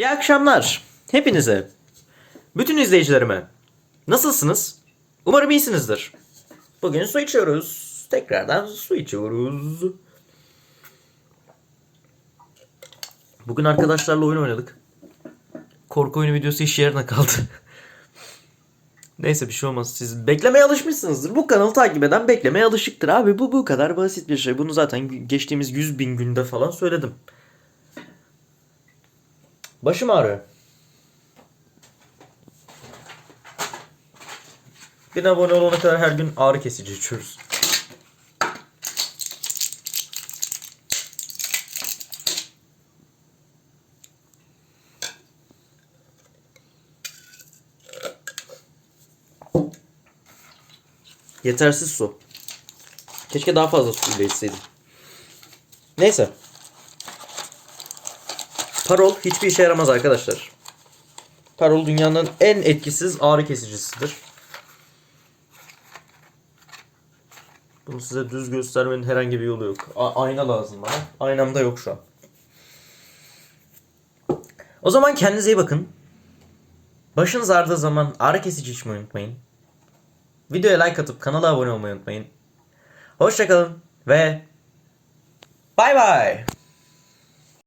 İyi akşamlar hepinize. Bütün izleyicilerime. Nasılsınız? Umarım iyisinizdir. Bugün su içiyoruz. Tekrardan su içiyoruz. Bugün arkadaşlarla oyun oynadık. Korku oyunu videosu iş yerine kaldı. Neyse bir şey olmaz. Siz beklemeye alışmışsınızdır. Bu kanalı takip eden beklemeye alışıktır abi. Bu bu kadar basit bir şey. Bunu zaten geçtiğimiz 100 bin günde falan söyledim. Başım ağrıyor. Bir abone olana kadar her gün ağrı kesici içiyoruz. Yetersiz su. Keşke daha fazla su ile içseydim. Neyse. Parol hiçbir işe yaramaz arkadaşlar. Parol dünyanın en etkisiz ağrı kesicisidir. Bunu size düz göstermenin herhangi bir yolu yok. A- ayna lazım bana. Aynam da yok şu an. O zaman kendinize iyi bakın. Başınız ağrıdığı zaman ağrı kesici içmeyi unutmayın. Videoya like atıp kanala abone olmayı unutmayın. Hoşçakalın ve bay bay.